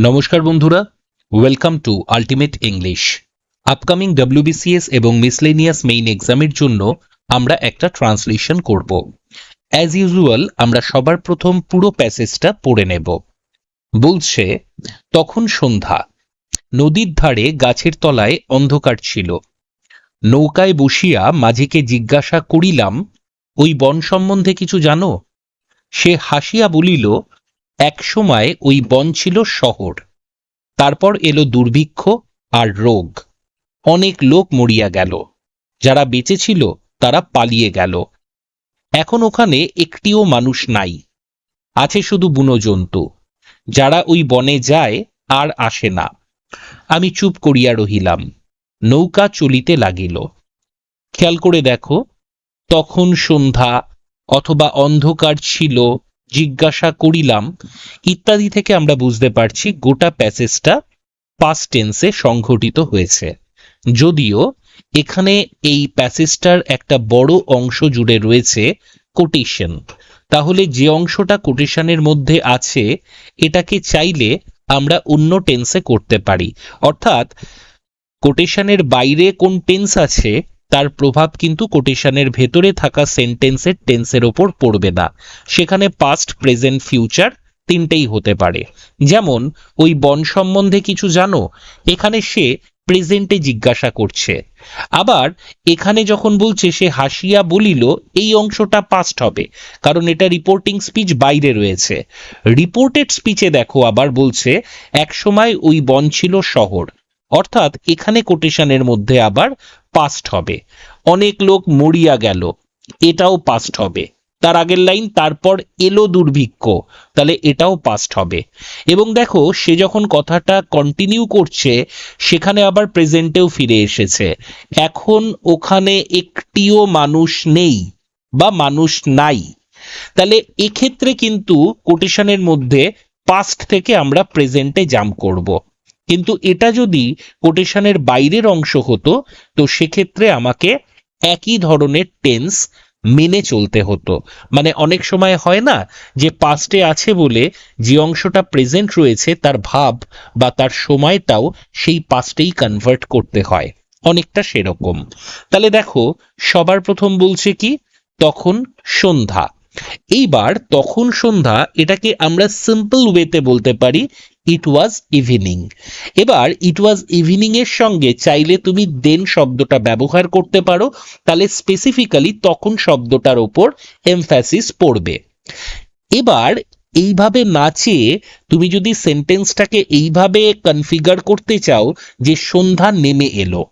নমস্কার বন্ধুরা welcome to ultimate English upcoming WBCS এবং মিসলেনিয়াস মেইন এক্সামের জন্য আমরা একটা ট্রান্সলেশন করব। অ্যাজ ইউজুয়াল আমরা সবার প্রথম পুরো প্যাসেজটা পড়ে নেব। বলছে, তখন সন্ধ্যা। নদীর ধারে গাছের তলায় অন্ধকার ছিল। নৌকায় বসিয়া মাঝিকে জিজ্ঞাসা করিলাম, ওই বন সম্বন্ধে কিছু জানো? সে হাসিয়া বলিল একসময় ওই বন ছিল শহর। তারপর এলো দুর্ভিক্ষ আর রোগ। অনেক লোক মরিয়া গেল। যারা বেঁচে ছিল, তারা পালিয়ে গেল। এখন ওখানে একটিও মানুষ নাই। আছে শুধু বুনো জন্তু যারা ওই বনে যায়, আর আসে না। আমি চুপ করিয়া রহিলাম। নৌকা চলিতে লাগিল। খেয়াল করে দেখো, তখন সন্ধ্যা অথবা অন্ধকার ছিল জিজ্ঞাসা করিলাম, ইত্যাদি থেকে আমরা বুঝতে পারছি গোটা প্যাসেজটা পাস্ট টেন্সে সংঘটিত হয়েছে। যদিও এখানে এই প্যাসেজটার একটা বড় অংশ জুড়ে রয়েছে কোটেশন তাহলে যে অংশটা কোটেশনের মধ্যে আছে, এটাকে চাইলে আমরা অন্য টেন্সে করতে পারি। অর্থাৎ কোটেশনের বাইরে কোন টেন্স আছে তার প্রভাব কিন্তু কোটেশনের ভেতরে থাকা সেন্টেন্সের টেন্সের ওপর পড়বে না। সেখানে পাস্ট প্রেজেন্ট ফিউচার তিনটেই হতে পারে। যেমন, ওই বন সম্বন্ধে কিছু জানো? এখানে সে প্রেজেন্টে জিজ্ঞাসা করছে। আবার, এখানে যখন বলছে, সে হাসিয়া বলিল, এই অংশটা পাস্ট হবে। কারণ এটা রিপোর্টিং স্পিচ বাইরে রয়েছে। রিপোর্টেড স্পিচে দেখো আবার বলছে, একসময় ওই বন ছিল শহর। অর্থাৎ এখানে কোটেশনের মধ্যে আবার পাস্ট হবে। অনেক লোক মরিয়া গেল, এটাও পাস্ট হবে। তার আগের লাইন তারপর এলো দুর্ভিক্ষ, তাহলে এটাও পাস্ট হবে। এবং দেখো, সে যখন কথাটা কন্টিনিউ করছে, সেখানে আবার প্রেজেন্টেও ফিরে এসেছে। এখন ওখানে একটিও মানুষ নেই, বা মানুষ নাই। তাহলে এক্ষেত্রে কিন্তু কোটেশনের মধ্যে পাস্ট থেকে আমরা প্রেজেন্টে জাম্প করব। কিন্তু এটা যদি কোটেশনের বাইরের অংশ হতো, তো সেক্ষেত্রে আমাকে একই ধরনের টেন্স মেনে চলতে হতো। মানে অনেক সময় হয় না যে পাস্টে আছে বলে যে অংশটা প্রেজেন্ট রয়েছে, তার ভাব বা তার সময়টাও সেই পাস্টেই কনভার্ট করতে হয়। অনেকটা সেরকম। তাহলে দেখো, সবার প্রথম বলছে কি? তখন সন্ধ্যা। এইবার তখন সন্ধ্যা, এটাকে আমরা সিম্পল ওয়েতে বলতে পারি ইট ওয়াজ ইভিনিং এবার ইট ওয়াজ ইভিনিং এর সঙ্গে চাইলে তুমি দেন শব্দটা ব্যবহার করতে পারো, তাহলে স্পেসিফিক্যালি তখন শব্দটার ওপর এমফ্যাসিস পড়বে। এবার, এইভাবে নাচে তুমি যদি সেন্টেন্সটাকে এইভাবে কনফিগার করতে চাও যে সন্ধ্যা নেমে এলো,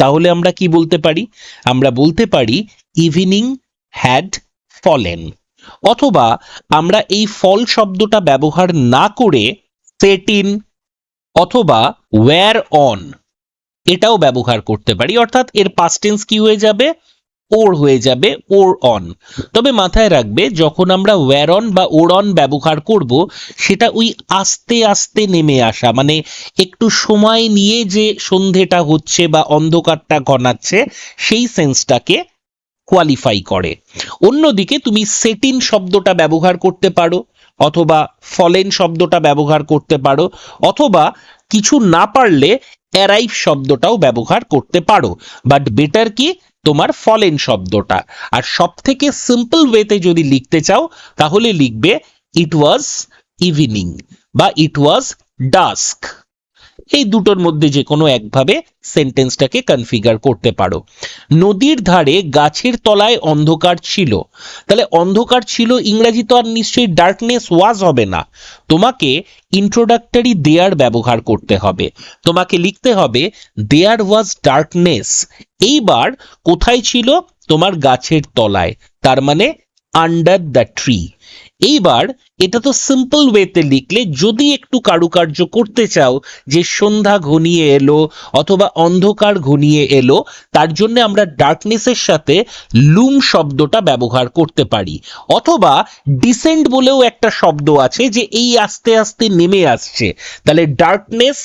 তাহলে আমরা কি বলতে পারি? আমরা বলতে পারি ইভিনিং হ্যাড ফলেন অথবা, আমরা এই ফল শব্দটা ব্যবহার না করে সেট ইন অথবা ওয়্যার অন এটাও ব্যবহার করতে পারি, অর্থাৎ এর পাস্টেন্স কি হয়ে যাবে? ওর হয়ে যাবে ওর অন তবে মাথায় রাখবে, যখন আমরা ওয়্যার অন বা ওর অন ব্যবহার করব, সেটা ওই আস্তে আস্তে নেমে আসা মানে একটু সময় নিয়ে যে সন্ধেটা হচ্ছে বা অন্ধকারটা ঘনাচ্ছে সেই সেন্সটাকে কোয়ালিফাই করে। অন্যদিকে তুমি সেটিন শব্দটা ব্যবহার করতে পারো। অথবা ফলেন শব্দটা ব্যবহার করতে পারো, অথবা কিছু না পারলে অ্যারাইভ শব্দটাও ব্যবহার করতে পারো। বাট বেটার কি? তোমার ফলেন শব্দটা। আর সব থেকে সিম্পল ওয়েতে যদি লিখতে চাও, তাহলে লিখবে ইট ওয়াজ ইভিনিং বা ইট ওয়াজ ডাস্ক এই দুটোর মধ্যে যে কোনো একভাবে সেন্টেন্সটাকে কনফিগার করতে পারো। নদীর ধারে গাছের তলায় অন্ধকার ছিল। তাহলে অন্ধকার ছিল ইংরেজি তো আর নিশ্চয়ই ডার্কনেস ওয়াজ হবে না। তোমাকে ইন্ট্রোডাক্টরি দেয়ার ব্যবহার করতে হবে। তোমাকে লিখতে হবে দেয়ার ওয়াজ ডার্কনেস এইবার কোথায় ছিল? তোমার গাছের তলায়। তার মানে আন্ডার দ্য ট্রি এইবার এটা তো সিম্পল ওয়েতে লিখলে যদি একটু কারুকার্য করতে চাও যে সন্ধ্যা ঘনিয়ে এলো অথবা অন্ধকার ঘনিয়ে এলো, তার জন্য আমরা ডার্কনেসের সাথে লুম শব্দটা ব্যবহার করতে পারি। অথবা ডিসেন্ট বলেও একটা শব্দ আছে যে এই আস্তে আস্তে নেমে আসছে। তাহলে ডার্কনেস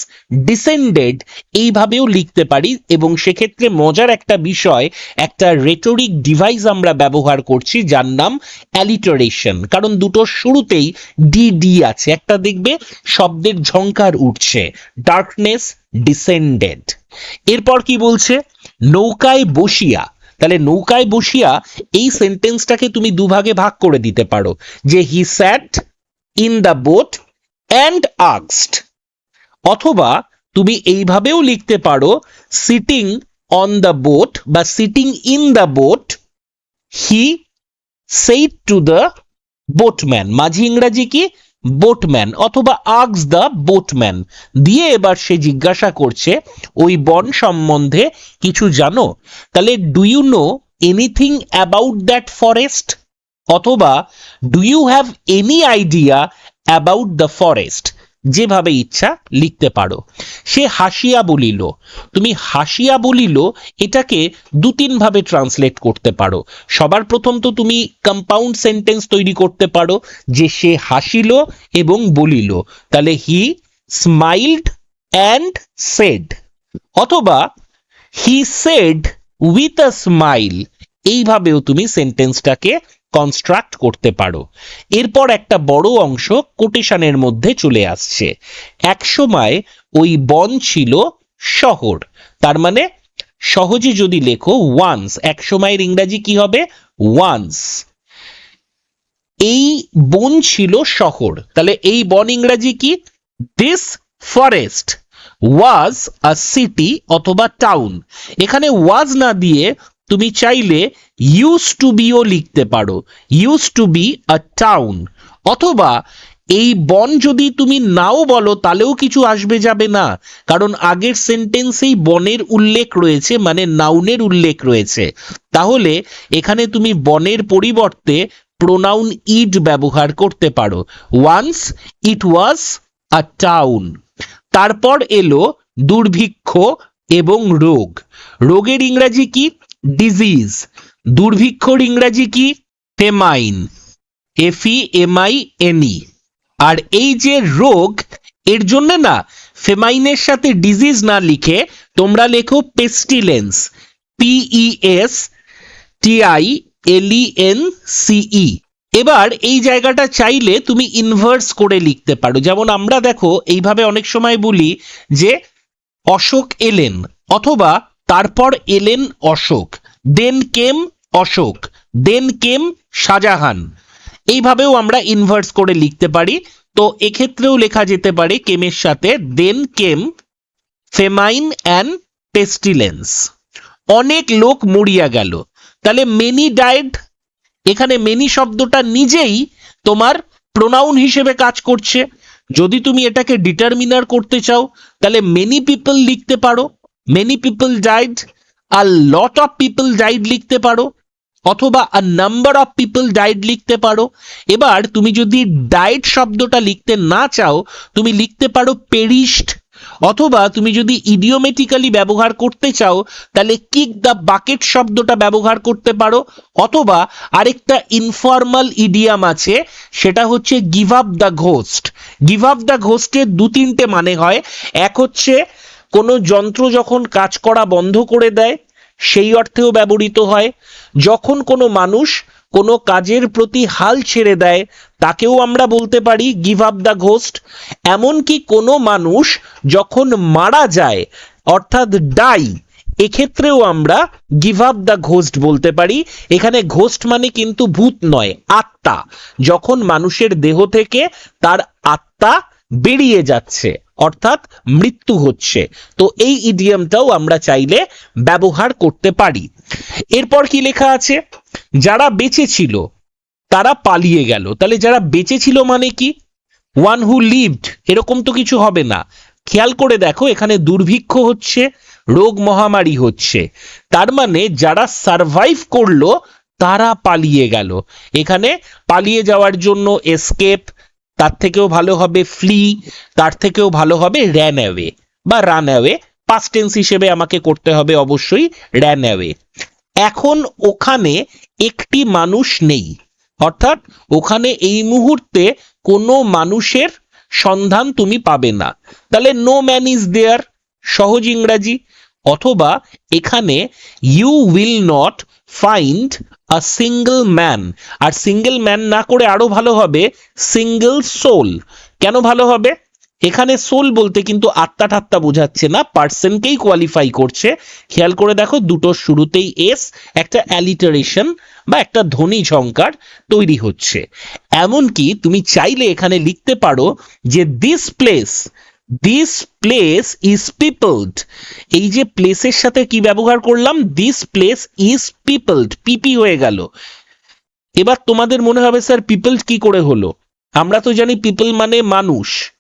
ডিসেন্ডেড এইভাবেও লিখতে পারি এবং সেক্ষেত্রে মজার একটা বিষয়, একটা রেটরিক ডিভাইস আমরা ব্যবহার করছি যার নাম অ্যালিটারেশন কারণ দুটোর শুরুতেই ডি ডি আছে। একটা দেখবে শব্দের ঝংকার উঠছে। ডার্কনেস ডিসেন্ডেড এরপর কি বলছে? নৌকায় বসিয়া। তাহলে নৌকায় বসিয়া এই সেন্টেন্সটাকে তুমি দুভাগে ভাগ করে দিতে পারো। যে he sat in the boat and আক্সড অথবা তুমি এইভাবেও লিখতে পারো সিটিং অন দ্য বোট বা sitting in the boat he said to the boatman. মাঝি ইংরাজি কি? বোটম্যান অথবা আগস দ্য বোটম্যান। দিয়ে এবার সে জিজ্ঞাসা করছে, ওই বন সম্বন্ধে কিছু জানো? তাহলে do you know anything about that forest অথবা do you have any idea about the forest যেভাবে ইচ্ছা লিখতে পারো। সে হাসিয়া বলিল, তুমি হাসিয়া বলিল, এটাকে দু তিন ভাবে ট্রান্সলেট করতে পারো। সবার প্রথম তো তুমি কম্পাউন্ড সেন্টেন্স তৈরি করতে পারো, যে সে হাসিল এবং বলিল। তাহলে হি স্মাইল্ড অ্যান্ড সেড অথবা he said with a smile এইভাবেও তুমি সেন্টেন্সটাকে কনস্ট্রাক্ট করতে পারো। এরপর একটা বড় অংশ কোটেশনের মধ্যে চলে আসছে। এক সময় ওই বন ছিল শহর। তার মানে সহজে যদি লেখো ওয়ান্স এক সময়ের ইংরাজি কি হবে? ওয়ান্স এই বন ছিল শহর। তাহলে এই বন ইংরাজি কি? This forest was a city অথবা টাউন এখানে ওয়াজ না দিয়ে তুমি চাইলে ইউজ টু বিও লিখতে পারো। Use to be a town অথবা এই বন যদি তুমি নাও বলো, তাহলেও কিছু আসবে যাবে না। কারণ আগের সেন্টেন্সেই বনের উল্লেখ রয়েছে মানে নাউনের উল্লেখ রয়েছে। তাহলে এখানে তুমি বনের পরিবর্তে প্রোনাউন ইড ব্যবহার করতে পারো। Once it was a town তারপর এলো দুর্ভিক্ষ এবং রোগ। রোগের ইংরাজি কি? ডিজিজ দুর্ভিক্ষর ইংরাজি কি? ফেমাইন এফি এমআই এনই আর এই যে রোগ, এর জন্য না ফেমাইনের সাথে ডিজিজ না লিখে তোমরা লেখো পেস্টিলেন্স পিইএস টিআই এলইএন সিই এবার এই জায়গাটা চাইলে তুমি ইনভার্স করে লিখতে পারো। যেমন আমরা দেখো, এইভাবে অনেক সময় বলি যে অশোক এলেন অথবা তারপর এলেন অশোক, দেন কেম অশোক, দেন কেম শাহজাহান। এইভাবেও আমরা ইনভার্স করে লিখতে পারি। তো এক্ষেত্রেও লেখা যেতে পারে কেমের সাথে দেন কেম, ফেমাইন অ্যান্ড পেস্টিলেন্স। অনেক লোক মরিয়া গেল। তাহলে মেনি ডায়েড এখানে মেনি শব্দটা নিজেই তোমার প্রোনাউন হিসেবে কাজ করছে। যদি তুমি এটাকে ডিটারমিনার করতে চাও, তাহলে মেনি পিপল লিখতে পারো। Many people died a lot of people died লিখতে পারো, অথবা a number of people died লিখতে পারো। এবার তুমি যদি ডাইড শব্দটা লিখতে না চাও, তুমি লিখতে পারো পেরিশড অথবা তুমি যদি ইডিওমেটিক্যালি ব্যবহার করতে চাও, তাহলে কিক দ্য বাকেট শব্দটা ব্যবহার করতে পারো। অথবা আরেকটা ইনফর্মাল ইডিয়াম আছে, সেটা হচ্ছে give up the ghost give up the ঘোস্টের দু তিনটে মানে হয়। এক হচ্ছে কোনো যন্ত্র যখন কাজ করা বন্ধ করে দেয়, সেই অর্থেও ব্যবহৃত হয়। যখন কোনো মানুষ কোনো কাজের প্রতি হাল ছেড়ে দেয়, তাকেও আমরা বলতে পারি গিভ আপ দ্য ঘোস্ট এমনকি কোনো মানুষ যখন মারা যায়, অর্থাৎ ডাই এক্ষেত্রেও আমরা গিভ আপ দ্য ঘোস্ট বলতে পারি। এখানে ঘোস্ট মানে কিন্তু ভূত নয়, আত্মা। যখন মানুষের দেহ থেকে তার আত্মা বেরিয়ে যাচ্ছে, অর্থাৎ মৃত্যু হচ্ছে। তো এই ইডিয়ামটাও আমরা চাইলে ব্যবহার করতে পারি। এরপর কি লেখা আছে? যারা বেঁচে ছিল, তারা পালিয়ে গেল। তাহলে যারা বেঁচে ছিল মানে কি? ওয়ান হু লিভড এরকম তো কিছু হবে না। খেয়াল করে দেখো, এখানে দুর্ভিক্ষ হচ্ছে, রোগ মহামারী হচ্ছে। তার মানে যারা সারভাইভ করল, তারা পালিয়ে গেল। এখানে পালিয়ে যাওয়ার জন্য এসকেপ তার থেকেও ভালো হবে ফ্লি, তার থেকেও ভালো হবে র্যান অ্যাওয়ে বা রান অ্যাওয়ে। পাস্ট টেন্স হিসেবে আমাকে করতে হবে অবশ্যই র্যান অ্যাওয়ে। এখন ওখানে একটি মানুষ নেই, অর্থাৎ ওখানে এই মুহূর্তে কোনো মানুষের সন্ধান তুমি পাবে না। তাহলে নো ম্যান ইজ দেয়ার সহজ ইংরাজি। অথবা এখানে you will not find a single man R single man না করে আরও ভালো হবে সিঙ্গেল সোল কেন ভালো হবে? এখানে সোল বলতে কিন্তু আত্মা ঠাত্তা বোঝাচ্ছে না পার্সনকেই কোয়ালিফাই করছে। খেয়াল করে দেখো দুটোর শুরুতেই এস একটা অ্যালিটারেশন বা একটা ধ্বনি ঝঙ্কার তৈরি হচ্ছে। এমনকি তুমি চাইলে এখানে লিখতে পারো যে this place this place is peopled এই যে প্লেসের সাথে কি ব্যবহার করলাম? দিস প্লেস ইজ পিপলড পিপি হয়ে গেল। এবার তোমাদের মনে হবে, স্যার পিপলড কি করে হলো? আমরা তো জানি পিপল মানে মানুষ।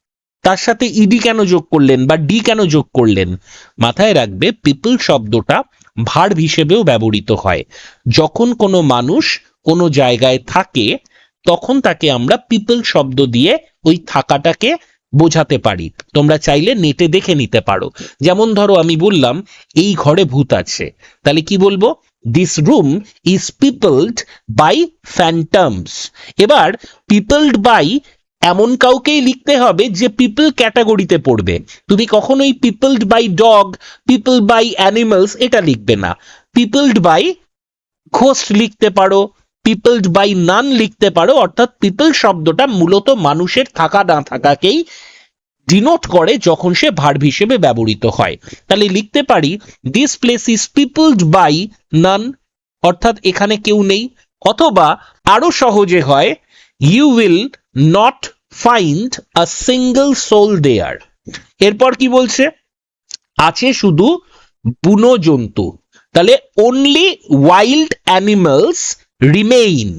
তার সাথে ইডি কেন যোগ করলেন বা ডি কেন যোগ করলেন? মাথায় রাখবে পিপল শব্দটা ভার্ব হিসেবেও ব্যবহৃত হয়। যখন কোনো মানুষ কোনো জায়গায় থাকে, তখন তাকে আমরা পিপল শব্দ দিয়ে ওই থাকাটাকে বোঝাতে পারি। তোমরা চাইলে নেটে দেখে নিতে পারো। যেমন ধরো, আমি বললাম, এই ঘরে ভূত আছে। তাহলে কি বলব? This room is peopled by phantoms এবার পিপলড বাই এমন কাউকেই লিখতে হবে যে পিপল ক্যাটাগরিতে পড়বে। তুমি কখনোই peopled by dog people by animals এটা লিখবে না। পিপলড বাই ঘোস্ট লিখতে পারো। পিপলড বাই নান লিখতে পারো, অর্থাৎ পিপল শব্দটা মূলত মানুষের থাকা না থাকাকেই ডিনোট করে যখন সে ভার্ব হিসেবে ব্যবহৃত হয়। তাহলে লিখতে পারি this place is peopled by none অর্থাৎ এখানে কেউ নেই, অথবা আরও সহজে হয় you will not find a single soul there এরপর কি বলছে? আছে শুধু বুনো জন্তু। তাহলে অনলি ওয়াইল্ড অ্যানিমালস রিমেইন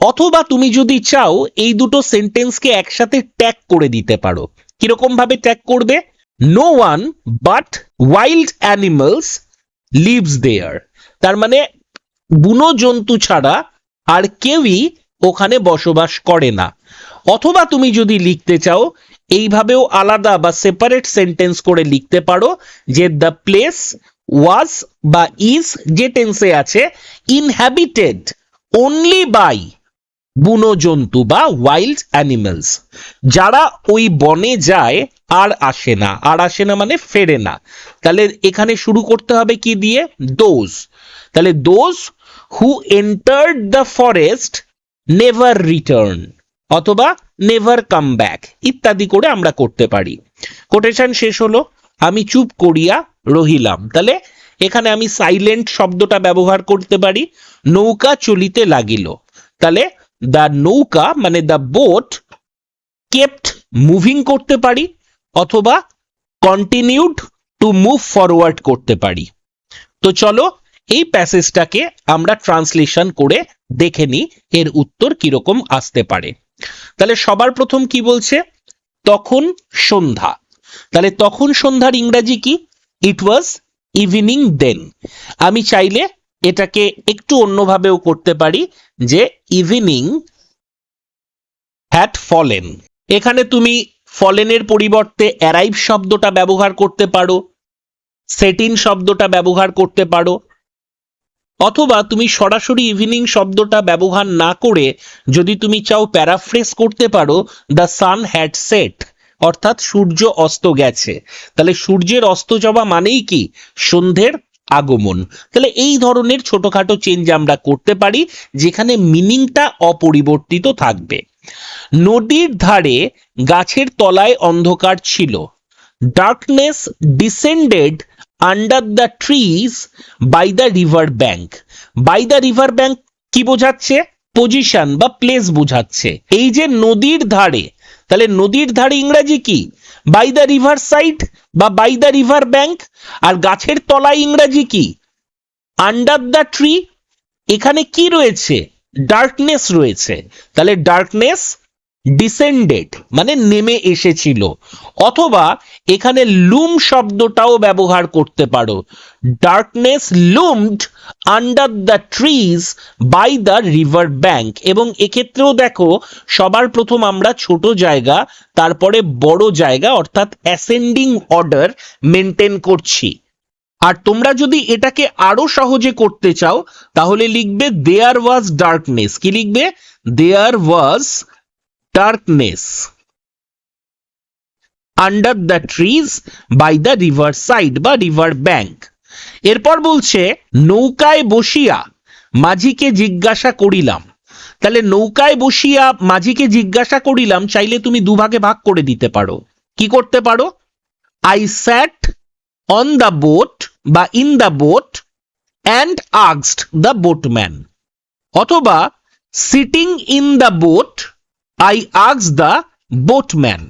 অথবা তুমি যদি চাও, এই দুটো সেন্টেন্সকে একসাথে ট্যাগ করে দিতে পারো। কীরকম ভাবে ট্যাগ করবে? No one but wild animals lives there তার মানে বুনো জন্তু ছাড়া আর কেউই ওখানে বসবাস করে না। অথবা তুমি যদি লিখতে চাও, এইভাবেও আলাদা বা সেপারেট সেন্টেন্স করে লিখতে পারো, যে দ্য প্লেস ওয়াজ বা ইজ যে টেন্সে আছে ইনহ্যাবিটেড অনলি বাই বুনো জন্তু বা ওয়াইল্ড অ্যানিমালস যারা ওই বনে যায়, আর আসে না। আর আসে না মানে ফেরে না। তাহলে এখানে শুরু করতে হবে কি দিয়ে? দোজ তাহলে those who entered the forest never return অথবা নেভার কাম ব্যাক ইত্যাদি করে আমরা করতে পারি। কোটেশন শেষ হলো। আমি চুপ করিয়া রহিলাম। তাহলে এখানে আমি সাইলেন্ট শব্দটা ব্যবহার করতে পারি। নৌকা চলিতে লাগিল। তাহলে দ্য নৌকা মানে দ্য বোট কেপ্ট মুভিং করতে পারি অথবা কন্টিনিউড টু মুভ ফরওয়ার্ড করতে পারি। তো চলো এই প্যাসেজটাকে আমরা ট্রান্সলেশন করে দেখে নিই এর উত্তর কীরকম আসতে পারে। তাহলে সবার প্রথম কি বলছে? তখন সন্ধ্যা। তাহলে তখন সন্ধ্যার ইংরাজি কি? ইট ওয়াজ ইভিনিং দেন আমি চাইলে এটাকে একটু অন্যভাবেও করতে পারি যে ইভিনিং হ্যাট ফলেন এখানে তুমি ফলেনের পরিবর্তে অ্যারাইভ শব্দটা ব্যবহার করতে পারো সেটিন শব্দটা ব্যবহার করতে পারো, অথবা তুমি সরাসরি ইভিনিং শব্দটা ব্যবহার না করে যদি তুমি চাও প্যারাফ্রেস করতে পারো দ্য সান হ্যাড সেট অর্থাৎ সূর্য অস্ত গেছে। তাহলে সূর্যের অস্ত যাওয়া মানেই কি? সন্ধ্যের আগমন। তাহলে এই ধরনের ছোটখাটো চেঞ্জ আমরা করতে পারি, যেখানে মিনিংটা অপরিবর্তিত থাকবে। নদীর ধারে গাছের তলায় অন্ধকার ছিল। Darkness descended under the trees by the river bank by the river bank কি বোঝাচ্ছে? পজিশন বা প্লেস বোঝাচ্ছে। এই যে নদীর ধারে তাহলে নদীর ধারে ইংরাজি কি? বাই দ্য রিভার সাইড বা বাই দ্য রিভার ব্যাংক আর গাছের তলায় ইংরাজি কি? আন্ডার দ্য ট্রি এখানে কি রয়েছে? ডার্কনেস রয়েছে। তাহলে ডার্কনেস ডিসেন্ডেড মানে নেমে এসেছিল। অথবা এখানে লুম শব্দটাও ব্যবহার করতে পারো। Darkness loomed under the trees by the river bank এবং এক্ষেত্রেও দেখো, সবার প্রথম আমরা ছোট জায়গা, তারপরে বড় জায়গা, অর্থাৎ অ্যাসেন্ডিং অর্ডার মেনটেন করছি। আর তোমরা যদি এটাকে আরও সহজে করতে চাও, তাহলে লিখবে দেয়ার ওয়াজ ডার্কনেস কি লিখবে? There was darkness under the trees by the river side বা river bank. এরপর বলছে, নৌকায় বসিয়া মাঝিকে জিজ্ঞাসা করিলাম। তাহলে নৌকায় বসিয়া মাঝিকে জিজ্ঞাসা করিলাম, চাইলে তুমি দুভাগে ভাগ করে দিতে পারো। কি করতে পারো? I sat on the boat বা ইন দ্য বোট অ্যান্ড আক্সড দ্য বোটম্যান অথবা sitting in the boat I আক্স the boatman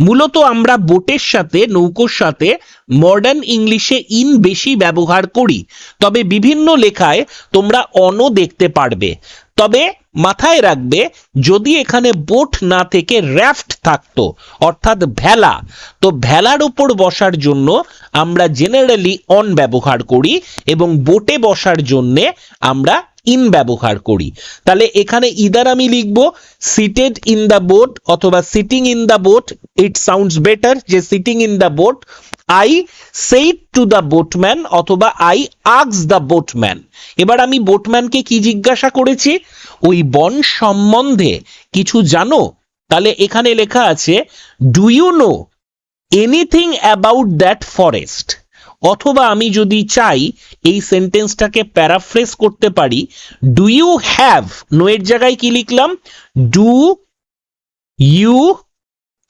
মূলত আমরা বোটের সাথে, নৌকোর সাথে মডার্ন ইংলিশে ইন বেশি ব্যবহার করি। তবে বিভিন্ন লেখায় তোমরা অনও দেখতে পারবে। তবে মাথায় রাখবে, যদি এখানে বোট না থেকে র্যাফট থাকতো, অর্থাৎ ভেলা, তো ভেলার উপর বসার জন্য আমরা জেনারেলি অন ব্যবহার করি এবং বোটে বসার জন্যে আমরা ইন ব্যবহার করি। তাহলে এখানে ইদার আমি লিখব সিটেড ইন দ্য বোট অথবা sitting in the boat it sounds better যে sitting in the boat I said to the boatman অথবা আই আক্স দ্য বোটম্যান এবার আমি বোটম্যানকে কি জিজ্ঞাসা করেছি? ওই বন সম্বন্ধে। কিছু জানো? তাহলে এখানে লেখা আছে do you know anything about that forest অথবা আমি যদি চাই এই সেন্টেন্সটাকে প্যারাফ্রেস করতে পারি ডু ইউ হ্যাভ নো এর জায়গায় কি লিখলাম? Do you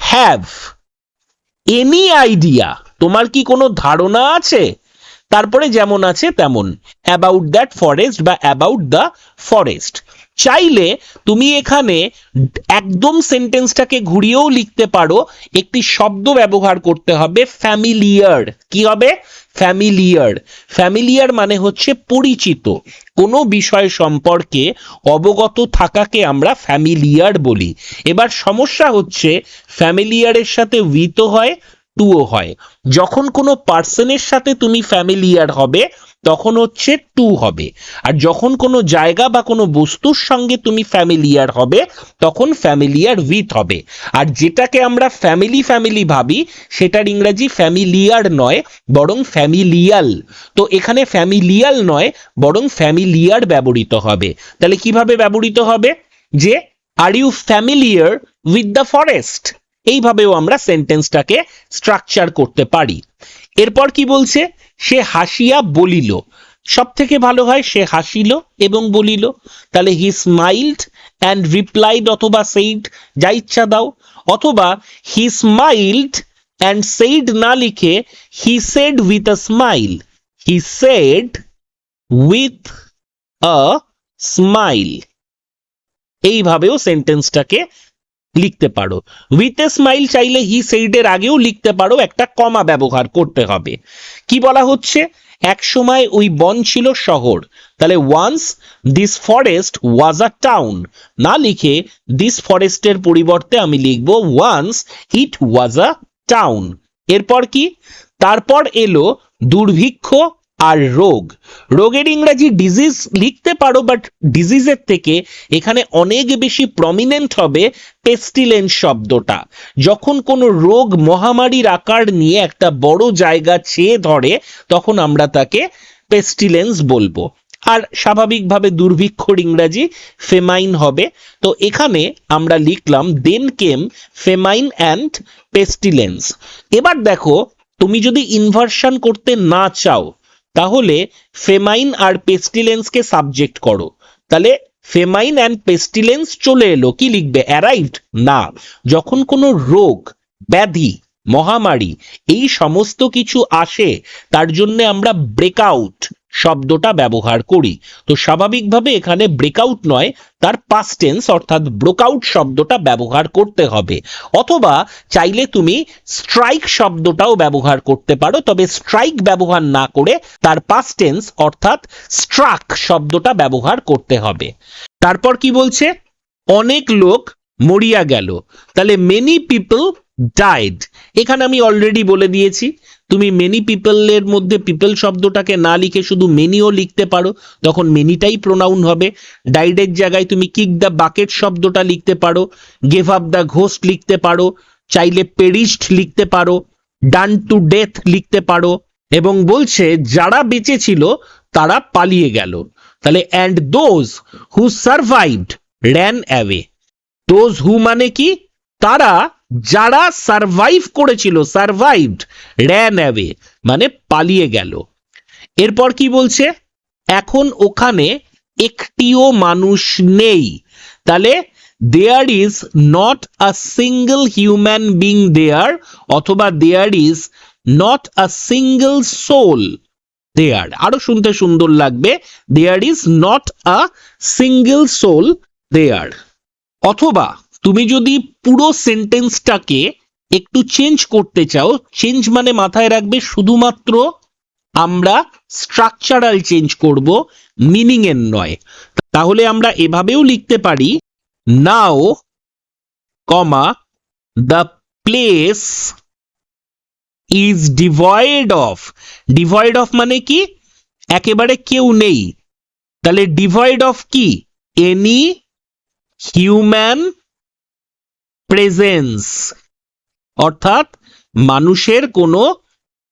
have any idea তোমার কি কোনো ধারণা আছে? তারপরে যেমন আছে তেমন অ্যাবাউট দ্যাট ফরেস্ট বা অ্যাবাউট দ্য ফরেস্ট চাইলে তুমি এখানে একদম সেন্টেন্সটাকে ঘুরিয়েও লিখতে পারো, একটি শব্দ ব্যবহার করতে হবে ফ্যামিলিয়ার। কি হবে? ফ্যামিলিয়ার। ফ্যামিলিয়ার মানে হচ্ছে পরিচিত। কোনো বিষয় সম্পর্কে অবগত থাকাকে আমরা ফ্যামিলিয়ার বলি। এবার সমস্যা হচ্ছে, ফ্যামিলিয়ারের সাথে উইথও হয় টুও হয়। যখন কোনো পার্সনের সাথে তুমি ফ্যামিলিয়ার হবে তখন হচ্ছে টু হবে। আর যখন কোনো জায়গা বা কোনো বস্তুর সঙ্গে তুমি ফ্যামিলিয়ার হবে, তখন ফ্যামিলিয়ার উইথ হবে। আর যেটাকে আমরা ফ্যামিলি ফ্যামিলি ভাবি, সেটার ইংরাজি ফ্যামিলিয়ার নয়, বরং ফ্যামিলিয়াল তো এখানে ফ্যামিলিয়াল নয়, বরং ফ্যামিলিয়ার ব্যবহৃত হবে। তাহলে কীভাবে ব্যবহৃত হবে? যে are you familiar with the forest এইভাবেও আমরা সেন্টেন্সটাকে স্ট্রাকচার করতে পারি। এরপর কি বলছে? সে হাসিয়া বলিল। সব থেকে ভালো হয় সে হাসিল এবং বলিল, তাহলে হি স্মাইল্ড অ্যান্ড রিপ্লাইড অথবা সেইড যা ইচ্ছা দাও। অথবা হি স্মাইল্ড অ্যান্ড সেইড না লিখে he said with a smile he said with a smile এইভাবেও সেন্টেন্সটাকে লিখতে পারো। উইথ এ স্মাইল চাইলে হি সেইডের আগেও লিখতে পারো, একটা কমা ব্যবহার করতে হবে। কি বলা হচ্ছে? এক সময় ওই বন ছিল শহর। তাহলে once this forest was a town না লিখে দিস ফরেস্টের পরিবর্তে আমি লিখব once it was a town এরপর কি? তারপর এলো দুর্ভিক্ষ আর রোগ। রোগের ইংরাজি ডিজিজ লিখতে পারো বাট ডিজিজের থেকে এখানে অনেক বেশি প্রমিনেন্ট হবে পেস্টিলেন্স শব্দটা। যখন কোনো রোগ মহামারীর আকার নিয়ে একটা বড় জায়গা ছেয়ে ধরে, তখন আমরা তাকে পেস্টিলেন্স বলব। আর স্বাভাবিকভাবে দুর্ভিক্ষর ইংরাজি ফেমাইন হবে। তো এখানে আমরা লিখলাম দেন কেম ফেমাইন অ্যান্ড পেস্টিলেন্স এবার দেখো, তুমি যদি ইনভার্সন করতে না চাও তাহলে ফেমাইন আর পেস্টিলেন্সকে সাবজেক্ট করো। তাহলে ফেমাইন অ্যান্ড পেস্টিলেন্স চলে এলো, কি লিখবে? অ্যারাইভড? না। যখন কোনো রোগ, ব্যাধি, মহামারী, এই সমস্ত কিছু আসে, তার জন্য আমরা ব্রেকআউট শব্দটা ব্যবহার করি। তো স্বাভাবিকভাবে এখানে ব্রেকআউট নয়, তার পাস্ট টেন্স অর্থাৎ ব্রোকআউট শব্দটা ব্যবহার করতে হবে। অথবা চাইলে তুমি স্ট্রাইক শব্দটাও ব্যবহার করতে পারো, তবে স্ট্রাইক ব্যবহার না করে তার পাস্ট টেন্স অর্থাৎ স্ট্রাক শব্দটা ব্যবহার করতে হবে। তারপর কি বলছে? অনেক লোক মরিয়া গেল। তাহলে মেনি পিপল ডাইড এখানে আমি অলরেডি বলে দিয়েছি, তুমি মেনি পিপলের মধ্যে পিপল শব্দটাকে না লিখে শুধু মেনিও লিখতে পারো, তখন মেনিটাই প্রোনাউন হবে। ডাইডের জায়গায় তুমি কিক দ্য বাকেট শব্দটা লিখতে পারো গেভ আপ দ্য ঘোস্ট লিখতে পারো, চাইলে পেরিস্ট লিখতে পারো ডান টু ডেথ লিখতে পারো, এবং বলছে যারা বেঁচে ছিল, তারা পালিয়ে গেল। তাহলে and those who survived ran away those who মানে কি? তারা যারা সার্ভাইভ করেছিল সার্ভাইভড র্যান অ্যাওয়ে মানে পালিয়ে গেল। এরপর কি বলছে? এখন ওখানে একটিও মানুষ নেই। তাহলে there is not a single human being there অথবা there is not a single soul there আরও শুনতে সুন্দর লাগবে there is not a single soul there অথবা তুমি যদি পুরো সেন্টেন্সটাকে একটু চেঞ্জ করতে চাও চেঞ্জ মানে মাথায় রাখবে শুধুমাত্র আমরা স্ট্রাকচারাল চেঞ্জ করব মিনিং এর নয়। তাহলে আমরা এভাবেও লিখতে পারি now comma the place is devoid of devoid of মানে কি? একেবারে কেউ নেই। তাহলে ডিভয়েড অফ কি? এনি হিউম্যান প্রেজেন্স অর্থাৎ মানুষের কোনো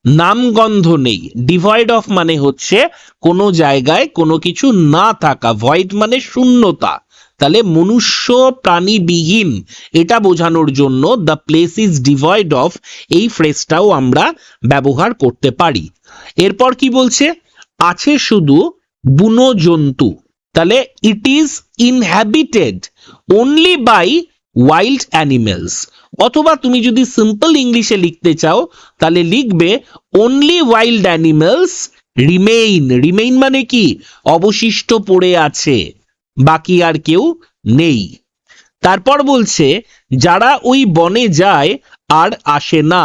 নামগন্ধ নেই। ডিভয়েড অফ মানে হচ্ছে কোনো জায়গায় কোনো কিছু না থাকা। ভয়েড মানে শূন্যতা। তাহলে মনুষ্য প্রাণীবিহীন। এটা বোঝানোর জন্য the place is devoid of এই ফ্রেজটাও আমরা ব্যবহার করতে পারি। এরপর কি বলছে? আছে শুধু বুনো জন্তু। তাহলে it is inhabited only by wild animals অথবা তুমি যদি সিম্পল ইংলিশে লিখতে চাও, তাহলে লিখবে only wild animals remain remain মানে কি? অবশিষ্ট পড়ে আছে, বাকি আর কেউ নেই। তারপর বলছে, যারা ওই বনে যায় আর আসে না।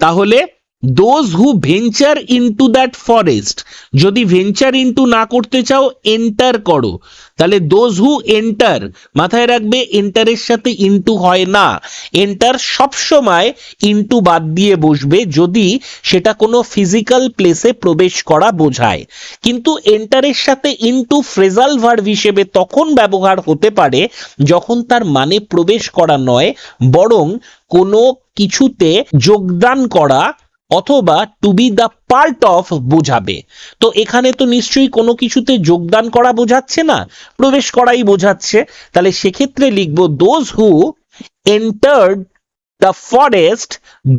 তাহলে those who venture into that forest যদি ভেঞ্চার ইন্টু না করতে চাও এন্টার করো। তাহলে দোজ হু এন্টার মাথায় রাখবে এন্টারের সাথে ইনটু হয় না। এন্টার সবসময় ইনটু বাদ দিয়ে বসবে যদি সেটা কোনো ফিজিক্যাল প্লেসে প্রবেশ করা বোঝায়। কিন্তু এন্টারের সাথে ইনটু ফ্রেজাল ভার্ব হিসেবে তখন ব্যবহার হতে পারে যখন তার মানে প্রবেশ করা নয়, বরং কোনো কিছুতে যোগদান করা অথবা to be the part of বোঝাবে। তো এখানে তো নিশ্চয়ই কোনো কিছুতে যোগদান করা বোঝাচ্ছে না, প্রবেশ করাই বোঝাচ্ছে। তাহলে সেক্ষেত্রে লিখব those who entered the forest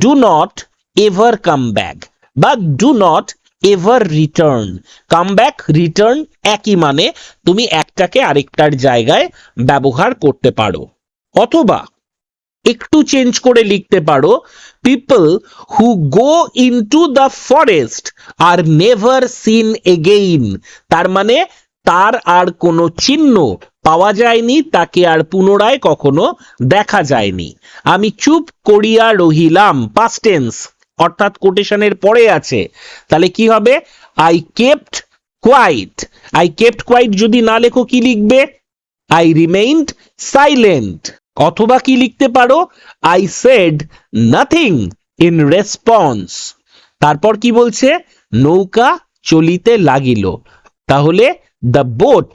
do not ever come back বা do not ever return come back return একই মানে তুমি একটাকে আরেকটার জায়গায় ব্যবহার করতে পারো। অথবা একটু চেঞ্জ করে লিখতে পারো people who go into the forest are never seen again তার মানে তার আর কোনো চিহ্ন পাওয়া যায়নি, তাকে আর পুনরায় কখনো দেখা যায়নি। আমি চুপ করিয়া রহিলাম পাস্টেন্স অর্থাৎ কোটেশনের পরে আছে। তাহলে কি হবে? I kept quiet I kept quiet যদি না লেখো কি লিখবে? আই রিমেইনড সাইলেন্ট অথবা কি লিখতে পারো? I said nothing in response তারপর কি বলছে? নৌকা চলিতে লাগিল। তাহলে দ্য বোট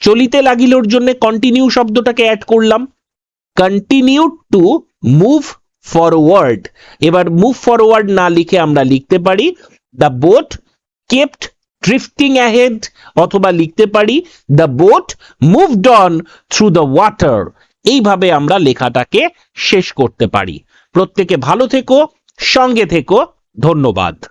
চলিতে লাগিলর জন্য কন্টিনিউ শব্দটাকে অ্যাড করলাম। কন্টিনিউ টু মুভ ফরওয়ার্ড এবার মুভ ফরওয়ার্ড না লিখে আমরা লিখতে পারি the boat kept drifting ahead অথবা লিখতে পারি the boat moved on through the water এইভাবে আমরা লেখাটাকে শেষ করতে পারি। প্রত্যেকে ভালো থেকো সঙ্গে থেকো। ধন্যবাদ।